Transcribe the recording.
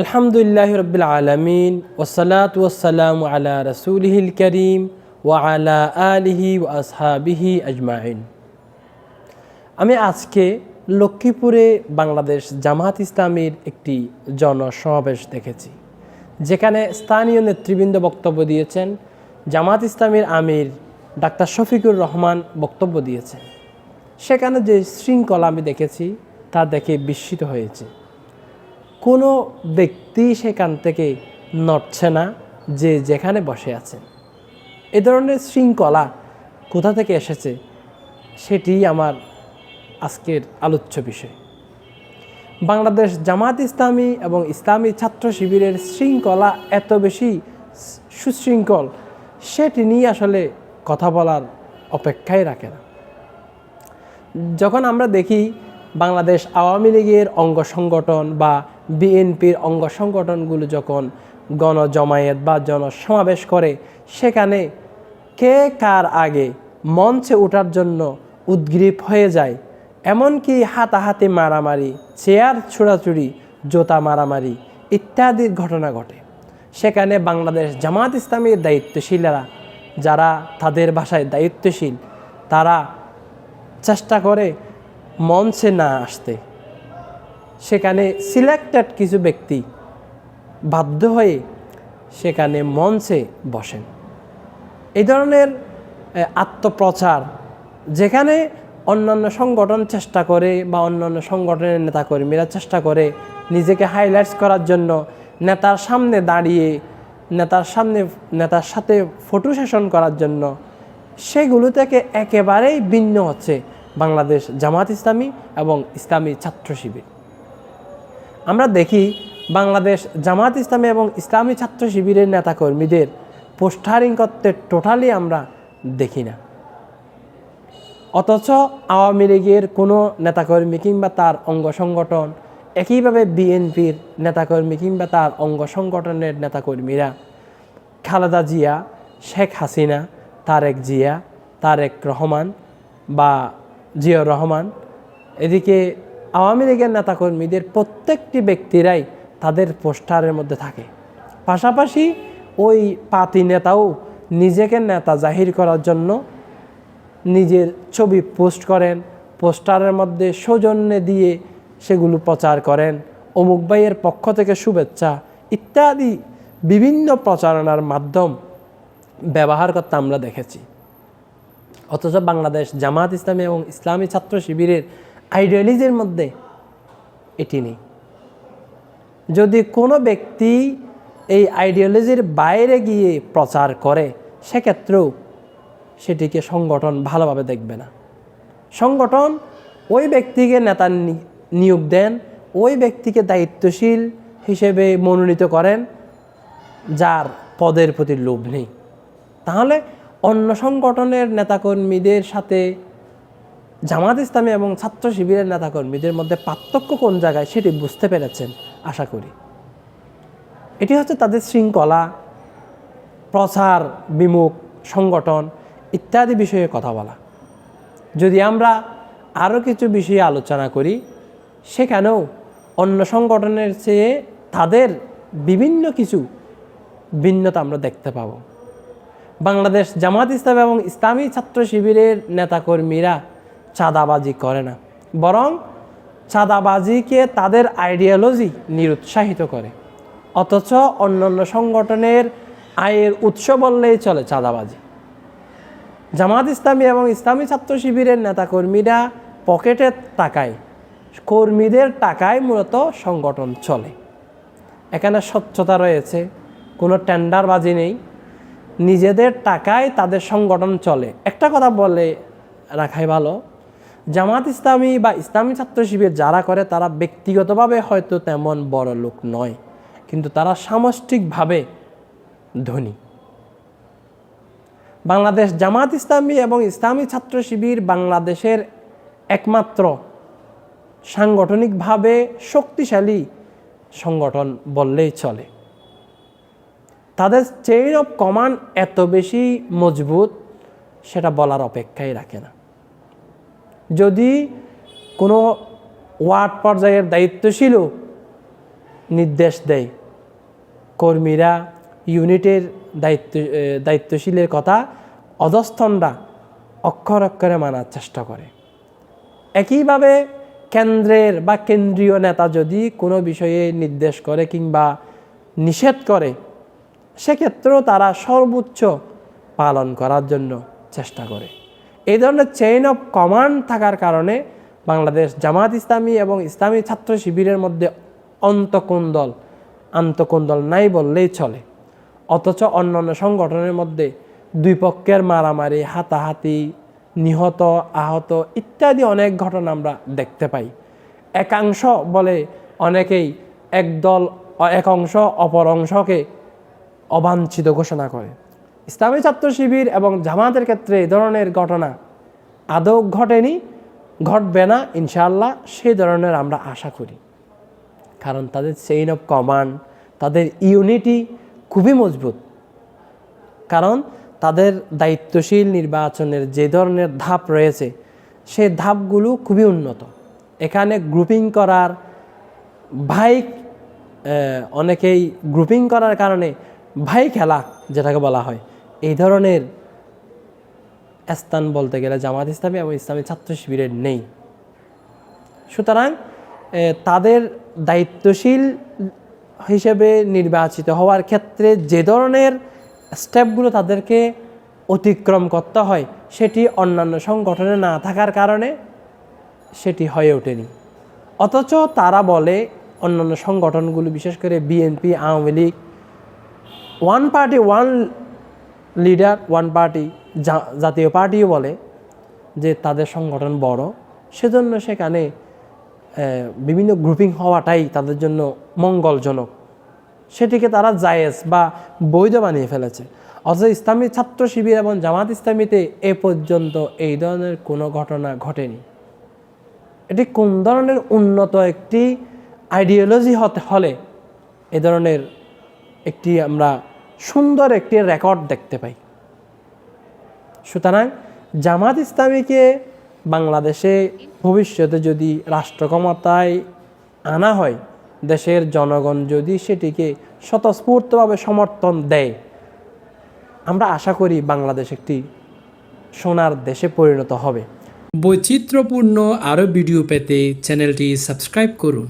আলহামদুলিল্লাহ রবিল আলমিন ওসালাত ওসালাম আলা রসুলহিল করিম ওয়া আলা আলিহি ও আসহাবিহি আজমাইন। আমি আজকে লক্ষ্মীপুরে বাংলাদেশ জামাত ইসলামীর একটি জনসমাবেশ দেখেছি, যেখানে স্থানীয় নেতৃবৃন্দ বক্তব্য দিয়েছেন জামাত ইসলামীর আমির ডাক্তার শফিকুর রহমান বক্তব্য দিয়েছেন। সেখানে যে শৃঙ্খলা আমি দেখেছি, তা দেখে বিস্মিত হয়েছে। কোনো ব্যক্তি সেখান থেকে নড়ছে না যে যেখানে বসে আছেন এ ধরনের শৃঙ্খলা কোথা থেকে এসেছে সেটি আমার আজকের আলোচ্য বিষয়। বাংলাদেশ জামাত ইসলামী এবং ইসলামী ছাত্র শিবিরের শৃঙ্খলা এত বেশি সুশৃঙ্খল, সেটি নিয়ে আসলে কথা বলার অপেক্ষায় রাখে না। যখন আমরা দেখি বাংলাদেশ আওয়ামী লীগের অঙ্গ সংগঠন বা বিএনপির অঙ্গ সংগঠনগুলো যখন গণজমায়েত বা জনসমাবেশ করে, সেখানে কে কার আগে মঞ্চে ওঠার জন্য উদ্গ্রীব হয়ে যায়, এমনকি হাতাহাতি মারামারি, চেয়ার ছোড়াছুড়ি, জোতা মারামারি ইত্যাদির ঘটনা ঘটে। সেখানে বাংলাদেশ জামাত ইসলামীর দায়িত্বশীলেরা, যারা তাদের ভাষায় দায়িত্বশীল, তারা চেষ্টা করে মঞ্চে না আসতে। সেখানে সিলেক্টেড কিছু ব্যক্তি বাধ্য হয়ে সেখানে মঞ্চে বসেন। এই ধরনের আত্মপ্রচার যেখানে অন্যান্য সংগঠন চেষ্টা করে বা অন্যান্য সংগঠনের নেতাকর্মীরা চেষ্টা করে নিজেকে হাইলাইটস করার জন্য নেতার সামনে দাঁড়িয়ে, নেতার সামনে, নেতার সাথে ফটো সেশন করার জন্য, সেগুলো থেকে একেবারেই ভিন্ন হচ্ছে। বাংলাদেশ জামাত ইসলামী এবং ইসলামী ছাত্র শিবির। আমরা দেখি বাংলাদেশ জামাত ইসলামী এবং ইসলামী ছাত্র শিবিরের নেতাকর্মীদের পোস্টারিং করতে টোটালি আমরা দেখি না। অথচ আওয়ামী লীগের কোনো নেতাকর্মী কিংবা তার অঙ্গ সংগঠন একইভাবে বিএনপির নেতাকর্মী কিংবা তার অঙ্গ সংগঠনের নেতাকর্মীরা খালেদা জিয়া, শেখ হাসিনা, তারেক জিয়া, তারেক রহমান বা জিয়র রহমান। এদিকে আওয়ামী লীগের নেতাকর্মীদের প্রত্যেকটি ব্যক্তিরাই তাদের পোস্টারের মধ্যে থাকে। পাশাপাশি ওই পাতি নেতাও নিজেকে নেতা জাহির করার জন্য নিজের ছবি পোস্ট করেন, পোস্টারের মধ্যে সৌজন্যে দিয়ে সেগুলো প্রচার করেন, অমুক ভাইয়ের পক্ষ থেকে শুভেচ্ছা ইত্যাদি বিভিন্ন প্রচারণার মাধ্যম ব্যবহার করতে আমরা দেখেছি। অথচ বাংলাদেশ জামাত ইসলামী এবং ইসলামী ছাত্র শিবিরের আইডিয়ালিজের মধ্যে এটি নেই। যদি কোনো ব্যক্তি এই আইডিওলজির বাইরে গিয়ে প্রচার করে, সেক্ষেত্রেও সেটিকে সংগঠন ভালোভাবে দেখবে না। সংগঠন ওই ব্যক্তিকে নেতা নিয়োগ দেন, ওই ব্যক্তিকে দায়িত্বশীল হিসেবে মনোনীত করেন, যার পদের প্রতি লোভ নেই। তাহলে অন্য সংগঠনের নেতাকর্মীদের সাথে জামাত ইসলামী এবং ছাত্র শিবিরের নেতাকর্মীদের মধ্যে পার্থক্য কোন জায়গায় সেটি বুঝতে পেরেছেন? আশা করি। এটি হচ্ছে তাদের শৃঙ্খলা, প্রচার, বিমুখ, সংগঠন ইত্যাদি বিষয়ে কথা বলা। যদি আমরা আরও কিছু বিষয়ে আলোচনা করি, সেখানেও অন্য সংগঠনের চেয়ে তাদের বিভিন্ন কিছু ভিন্নতা আমরা দেখতে পাব। বাংলাদেশ জামাত ইসলাম এবং ইসলামী ছাত্র শিবিরের নেতাকর্মীরা চাঁদাবাজি করে না, বরং চাঁদাবাজিকে তাদের আইডিয়ালজি নিরুৎসাহিত করে। অথচ অন্যান্য সংগঠনের আয়ের উৎস বললেই চলে চাঁদাবাজি। জামাত ইসলামী এবং ইসলামী ছাত্র শিবিরের নেতাকর্মীরা পকেটের টাকায়, কর্মীদের টাকায় মূলত সংগঠন চলে। এখানে স্বচ্ছতা রয়েছে, কোনো টেন্ডারবাজি নেই নিজেদের টাকায় তাদের সংগঠন চলে। একটা কথা বলে রাখাই ভালো, জামাত ইসলামী বা ইসলামী ছাত্র শিবির যারা করে, তারা ব্যক্তিগতভাবে হয়তো তেমন বড় লোক নয়, কিন্তু তারা সামষ্টিকভাবে ধনী। বাংলাদেশ জামাত ইসলামী এবং ইসলামী ছাত্র শিবির বাংলাদেশের একমাত্র সাংগঠনিকভাবে শক্তিশালী সংগঠন বললেই চলে। তাদের চেইন অফ কমান্ড এত বেশি মজবুত, সেটা বলার অপেক্ষাই রাখে না। যদি কোনো ওয়ার্ড পর্যায়ের দায়িত্বশীলও নির্দেশ দেয়, কর্মীরা ইউনিটের দায়িত্ব দায়িত্বশীলের কথা অধস্থনরা অক্ষর অক্ষরে মানার চেষ্টা করে। একইভাবে কেন্দ্রের বা কেন্দ্রীয় নেতা যদি কোনো বিষয়ে নির্দেশ করে কিংবা নিষেধ করে সেক্ষেত্রেও তারা সর্বোচ্চ পালন করার জন্য চেষ্টা করে। এই ধরনের চেইন অফ কমান্ড থাকার কারণে বাংলাদেশ জামাত ইসলামী এবং ইসলামী ছাত্র শিবিরের মধ্যে অন্তকোন্দল, আন্তকোন্দল নাই বললেই চলে। অথচ অন্যান্য সংগঠনের মধ্যে দুই পক্ষের মারামারি, হাতাহাতি, নিহত, আহত ইত্যাদি অনেক ঘটনা আমরা দেখতে পাই। একাংশ বলে অনেকেই একদল, এক অংশ অপর অংশকে অবাঞ্ছিত ঘোষণা করে। ইসলামী ছাত্র শিবির এবং জামাতের ক্ষেত্রে এই ধরনের ঘটনা আদৌ ঘটেনি ঘটবে না ইনশাআল্লাহ সেই ধরনের আমরা আশা করি। কারণ তাদের চেইন অফ কমান্ড তাদের ইউনিটি খুবই মজবুত। কারণ তাদের দায়িত্বশীল নির্বাচনের যে ধরনের ধাপ রয়েছে সেই ধাপগুলো খুবই উন্নত। এখানে গ্রুপিং করার আহ, অনেকেই গ্রুপিং করার কারণে ভাই খেলা, যেটাকে বলা হয়। এই ধরনের স্থান বলতে গেলে জামাত ইসলামী এবং ইসলামী ছাত্র শিবিরের নেই। সুতরাং তাদের দায়িত্বশীল হিসেবে নির্বাচিত হওয়ার ক্ষেত্রে যে ধরনের স্টেপগুলো তাদেরকে অতিক্রম করতে হয়, সেটি অন্যান্য সংগঠনে না থাকার কারণে সেটি হয়ে ওঠেনি। অথচ তারা বলে, অন্যান্য সংগঠনগুলো, বিশেষ করে BNP, Awami League one party one leader one party Jatiya পার্টিও বলে যে তাদের সংগঠন বড়। সেজন্য সেখানে বিভিন্ন গ্রুপিং হওয়াটাই তাদের জন্য মঙ্গলজনক। সেটিকে তারা জায়েজ বা বৈধ বানিয়ে ফেলেছে। অথচ ইসলামী ছাত্র শিবির এবং জামাত ইসলামীতে এ পর্যন্ত এই ধরনের কোনো ঘটনা ঘটেনি। এটি কোন ধরনের উন্নত একটি আইডিওলজি হতে হলে এ ধরনের একটি আমরা সুন্দর একটি রেকর্ড দেখতে পাই। সুতরাং জামাত ইসলামীকে বাংলাদেশে ভবিষ্যতে যদি রাষ্ট্র ক্ষমতায় আনা হয়, দেশের জনগণ যদি সেটিকে স্বতঃস্ফূর্তভাবে সমর্থন দেয়, আমরা আশা করি বাংলাদেশ একটি সোনার দেশে পরিণত হবে। বৈচিত্র্যপূর্ণ আরও ভিডিও পেতে চ্যানেলটি সাবস্ক্রাইব করুন।